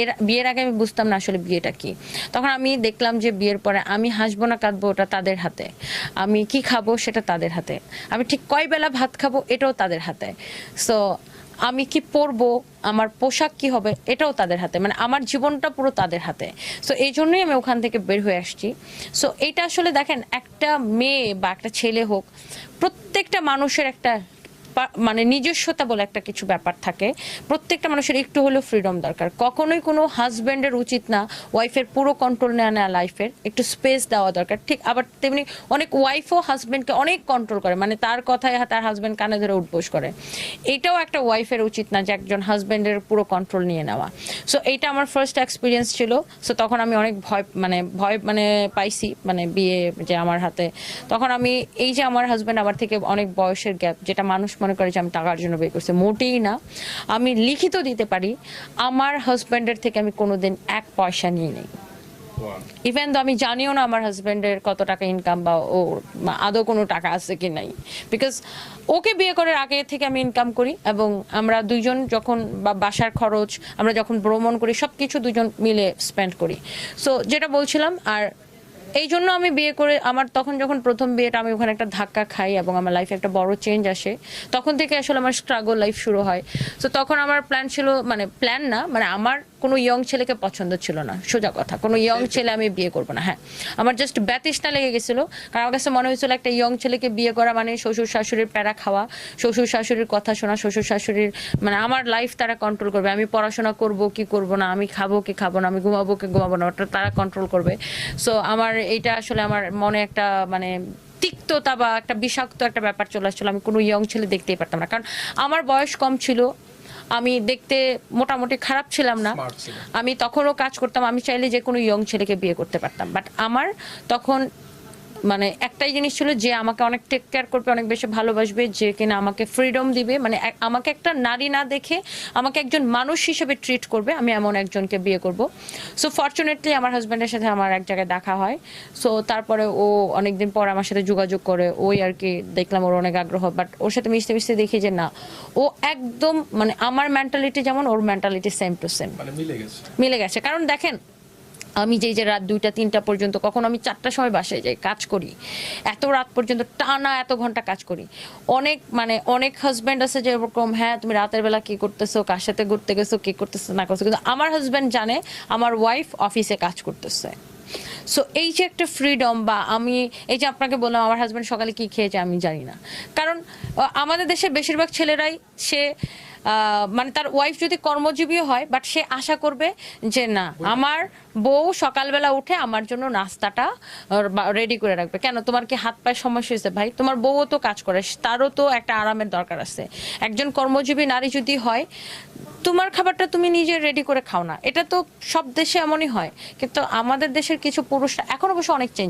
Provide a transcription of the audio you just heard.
এর, বিয়ের আগে আমি বুঝতাম না আসলে বিয়েটা কি। তখন আমি দেখলাম যে বিয়ের পরে আমি হাসবো না, কাঁদবো, ওটা তাদের হাতে। আমি কি খাব সেটা তাদের হাতে। আমি ঠিক কয় বেলা ভাত খাব এটাও তাদের হাতে। সো আমি কি পরবো, আমার পোশাক কি হবে এটাও তাদের হাতে। মানে আমার জীবনটা পুরো তাদের হাতে। সো এই জন্যই আমি ওখান থেকে বের হয়ে আসছি। সো এটা আসলে দেখেন, একটা মেয়ে বা একটা ছেলে হোক, প্রত্যেকটা মানুষের একটা মানে নিজস্বতা বলে একটা কিছু ব্যাপার থাকে। প্রত্যেকটা মানুষের একটু হলেও ফ্রিডম দরকার। কখনোই কোনো হাজব্যান্ডের উচিত না ওয়াইফের পুরো কন্ট্রোল নেওয়া নেওয়া লাইফের একটু স্পেস দেওয়া দরকার। ঠিক, আবার তেমনি অনেক ওয়াইফও হাজব্যান্ডকে অনেক কন্ট্রোল করে। মানে তার কথায় তার হাজব্যান্ড কানে ধরে উঠবোস করে। এটাও একটা ওয়াইফের উচিত না যে একজন হাজব্যান্ডের পুরো কন্ট্রোল নিয়ে নেওয়া। সো এইটা আমার ফার্স্ট এক্সপিরিয়েন্স ছিল। সো তখন আমি অনেক ভয় মানে ভয় মানে পাইছি মানে বিয়ে যে আমার হাতে। তখন আমি, এই যে আমার হাজব্যান্ড আমার থেকে অনেক বয়সের গ্যাপ যেটা মানুষ মনে করে যে আমি টাকার জন্য বিয়ে করছি মোটেই না। আমি লিখিত দিতে পারি আমার হাজব্যান্ডের থেকে আমি কোনোদিন এক পয়সা নিয়ে নেই। ইভেন তো আমি জানিও না আমার হাজব্যান্ডের কত টাকা ইনকাম বা ও আদৌ কোনো টাকা আছে কি নাই। বিকজ ওকে বিয়ে করার আগে থেকে আমি ইনকাম করি এবং আমরা দুইজন যখন বা বাসার খরচ আমরা যখন ভ্রমণ করি সব কিছু দুজন মিলে স্পেন্ড করি। সো যেটা বলছিলাম আর এই জন্য আমি বিয়ে করে, আমার তখন যখন প্রথম বিয়েটা আমি ওখানে একটা ধাক্কা খাই এবং আমার লাইফে একটা বড় চেঞ্জ আসে, তখন থেকে আসলে আমার স্ট্রাগল লাইফ শুরু হয়। তো তখন আমার প্ল্যান ছিল মানে প্ল্যান না মানে আমার কোনো ইয়ং ছেলেকে পছন্দ ছিল না সোজা কথা। কোনো ইয়ং ছেলে আমি বিয়ে করব না হ্যাঁ। আমার জাস্ট ব্যতিষ্টা লেগে গেছিল কারণ আমার কাছে মনে হয়েছিল একটা ইয়ং ছেলেকে বিয়ে করা মানে শ্বশুর শাশুড়ির প্যারা খাওয়া শ্বশুর শাশুড়ির কথা শোনা শ্বশুর শাশুড়ির মানে আমার লাইফ তারা কন্ট্রোল করবে। আমি পড়াশোনা করব কি করব না আমি খাব কি খাব না আমি ঘুমাবো কি ঘুমাবো না ওটা তারা কন্ট্রোল করবে। সো আমার এটা আসলে আমার মনে একটা মানে তিক্ততা বা একটা বিষাক্ত একটা ব্যাপার চলে আসছিল। আমি কোনো ইয়ং ছেলে দেখতেই পারতাম না। কারণ আমার বয়স কম ছিল আমি দেখতে মোটামুটি খারাপ ছিলাম না। আমি তখনও কাজ করতাম আমি চাইলে যে কোনো ইয়ং ছেলেকে বিয়ে করতে পারতাম। বাট আমার তখন মানে একটাই জিনিস ছিল যে আমাকে অনেক টেক কেয়ার করবে অনেক বেশি ভালোবাসবে যে কিনা আমাকে ফ্রিডম দিবে। মানে আমাকে একটা নারী না দেখে আমাকে একজন মানুষ হিসেবে ট্রিট করবে আমি এমন একজনকে বিয়ে করব। সো ফর্চুনেটলি আমার হাজব্যান্ডের সাথে আমার এক জায়গায় দেখা হয়। সো তারপরে ও অনেকদিন পর আমার সাথে যোগাযোগ করে ওই আর কি দেখলাম ওর অনেক আগ্রহ। বাট ওর সাথে মিশতে মিশতে দেখি যে না ও একদম মানে আমার মেন্টালিটি যেমন ওর মেন্টালিটি সেম টু সেম মানে মিলে গেছে। মিলে গেছে। কারণ দেখেন আমি যেই যে রাত দুইটা, তিনটা পর্যন্ত, কখন আমি চারটার সময় বাসায় যাই, কাজ করি। এত রাত পর্যন্ত, টানা এত ঘণ্টা কাজ করি। অনেক মানে অনেক হাজব্যান্ড আছে যে এরকম হ্যাঁ তুমি রাতের বেলা কি করতেছো? কার সাথে ঘুরতে গেছো? কি করতেছো? না করছ কিন্তু আমার হাজব্যান্ড জানে, আমার ওয়াইফ অফিসে কাজ করতেছে। সো এই যে একটা ফ্রিডম বা আমি, এই যে আপনাকে বললাম, আমার হাজব্যান্ড সকালে কি খেয়েছে আমি জানি না। কারণ আমাদের দেশে বেশিরভাগ ছেলেরাই, সে মানে তার ওয়াইফ যদি কর্মজীবীও হয় বাট সে আশা করবে যে না আমার বউ সকালবেলা উঠে আমার জন্য নাস্তাটা রেডি করে রাখবে। কেন? তোমার কি হাত পায়ে সমস্যা হয়েছে? ভাই তোমার বউও তো কাজ করে তারও তো একটা আরামের দরকার আছে। একজন কর্মজীবী নারী যদি হয় তোমার খাবারটা তুমি নিজে রেডি করে খাও না। এটা তো সব দেশে এমনই হয় কিন্তু আমাদের দেশের কিছু পুরুষরা এখন অবশ্য অনেক চেঞ্জ